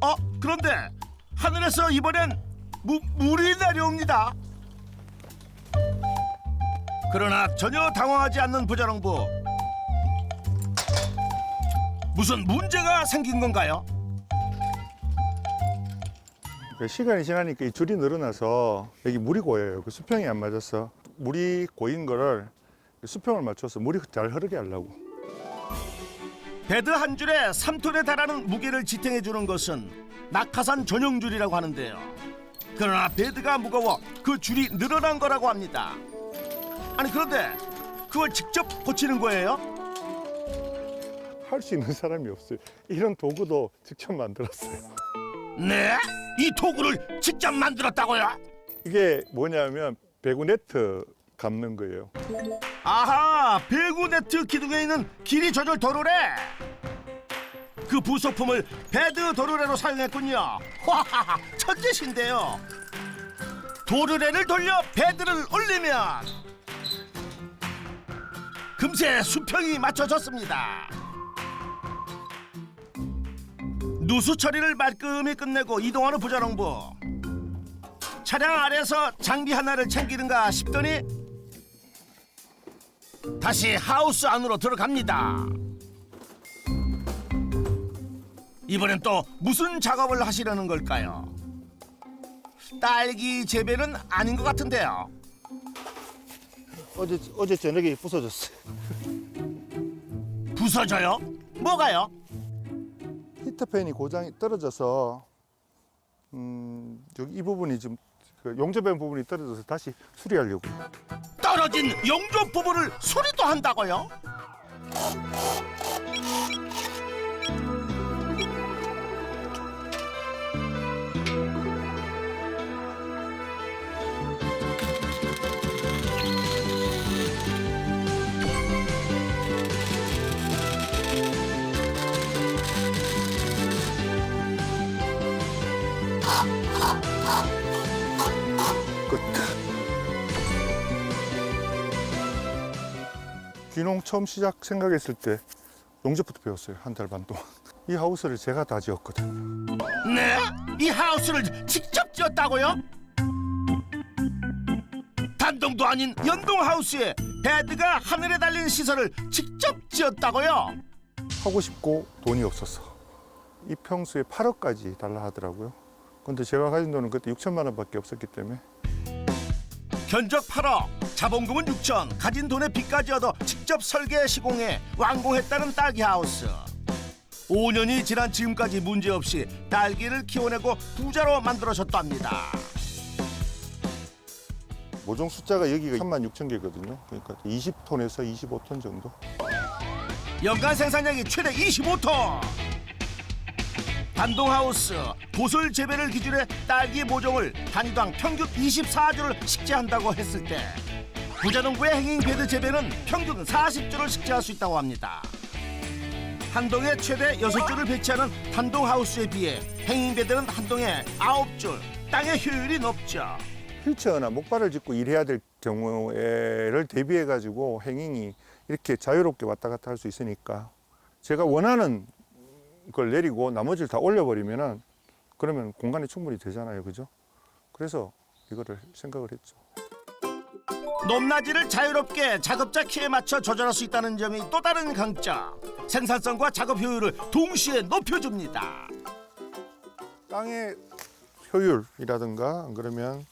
어 그런데 하늘에서 이번엔 무, 물이 내려옵니다. 그러나 전혀 당황하지 않는 부자농부. 무슨 문제가 생긴 건가요? 그 시간이 지나니까 이 줄이 늘어나서 여기 물이 고여요. 그 수평이 안 맞아서 물이 고인 거를 수평을 맞춰서 물이 잘 흐르게 하려고. 베드 한 줄에 3톤에 달하는 무게를 지탱해 주는 것은 낙하산 전용 줄이라고 하는데요. 그러나 베드가 무거워 그 줄이 늘어난 거라고 합니다. 아니 그런데 그걸 직접 고치는 거예요? 할 수 있는 사람이 없어요. 이런 도구도 직접 만들었어요. 네? 이 도구를 직접 만들었다고요? 이게 뭐냐면 배구 네트 감는 거예요. 아하 배구 네트 기둥에 있는 길이 조절 도르래. 그 부속품을 베드 도르래로 사용했군요. 와하하 천재신데요. 도르래를 돌려 베드를 올리면 금세 수평이 맞춰졌습니다. 누수 처리를 말끔히 끝내고 이동하는 부자농부. 차량 아래서 장비 하나를 챙기는가 싶더니 다시 하우스 안으로 들어갑니다. 이번엔 또 무슨 작업을 하시려는 걸까요? 딸기 재배는 아닌 것 같은데요. 어제 어제 저녁에 부서졌어요. 부서져요? 뭐가요? 히터팬이 고장이 떨어져서 음, 여기 이 부분이 지금 그 용접弁부분이 떨어져서 다시 수리하려고. 떨어진 용접 부분을 수리도 한다고요? 귀농 처음 시작 생각했을 때 용접부터 배웠어요. 한 달 반 동안. 이 하우스를 제가 다 지었거든요. 네? 이 하우스를 직접 지었다고요? 단동도 아닌 연동 하우스에 베드가 하늘에 달린 시설을 직접 지었다고요? 하고 싶고 돈이 없어서 이 평수에 8억까지 달라 하더라고요. 근데 제가 가진 돈은 그때 6천만 원밖에 없었기 때문에 견적 8억, 자본금은 6천, 가진 돈의 빚까지 얻어 직접 설계 시공해 완공했다는 딸기 하우스. 5년이 지난 지금까지 문제없이 딸기를 키워내고 부자로 만들어졌답니다. 모종 숫자가 여기가 3만 6천 개거든요. 그러니까 20톤에서 25톤 정도. 연간 생산량이 최대 25톤. 단동하우스 보슬 재배를 기준에 딸기 모종을 단위당 평균 24주를 식재한다고 했을 때 부자농부의 행잉 베드 재배는 평균 40주를 식재할 수 있다고 합니다. 한 동에 최대 6주를 배치하는 단동하우스에 비해 행잉 베드는 한 동에 9줄, 땅의 효율이 높죠. 휠체어나 목발을 짚고 일해야 될 경우에를 대비해 가지고 행잉이 이렇게 자유롭게 왔다 갔다 할 수 있으니까 제가 원하는 걸 내리고 나머지를 다 올려버리면은 그러면 공간이 충분히 되잖아요, 그죠? 그래서 이거를 생각을 했죠. 높낮이를 자유롭게 작업자 키에 맞춰 조절할 수 있다는 점이 또 다른 강점. 생산성과 작업 효율을 동시에 높여줍니다. 땅의 효율이라든가 안 그러면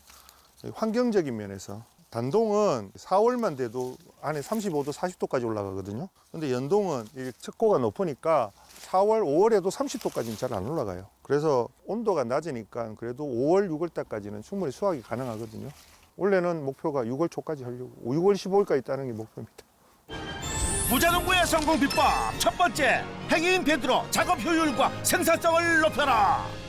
환경적인 면에서 단동은 4월만 돼도 안에 35도, 40도까지 올라가거든요. 근데 연동은 이 척고가 높으니까 4월, 5월에도 30도까지는 잘 안 올라가요. 그래서 온도가 낮으니까 그래도 5월, 6월 달까지는 충분히 수확이 가능하거든요. 원래는 목표가 6월 초까지 하려고 6월 15일까지 따는 게 목표입니다. 부자농부의 성공 비법 첫 번째 행인 베드로 작업 효율과 생산성을 높여라.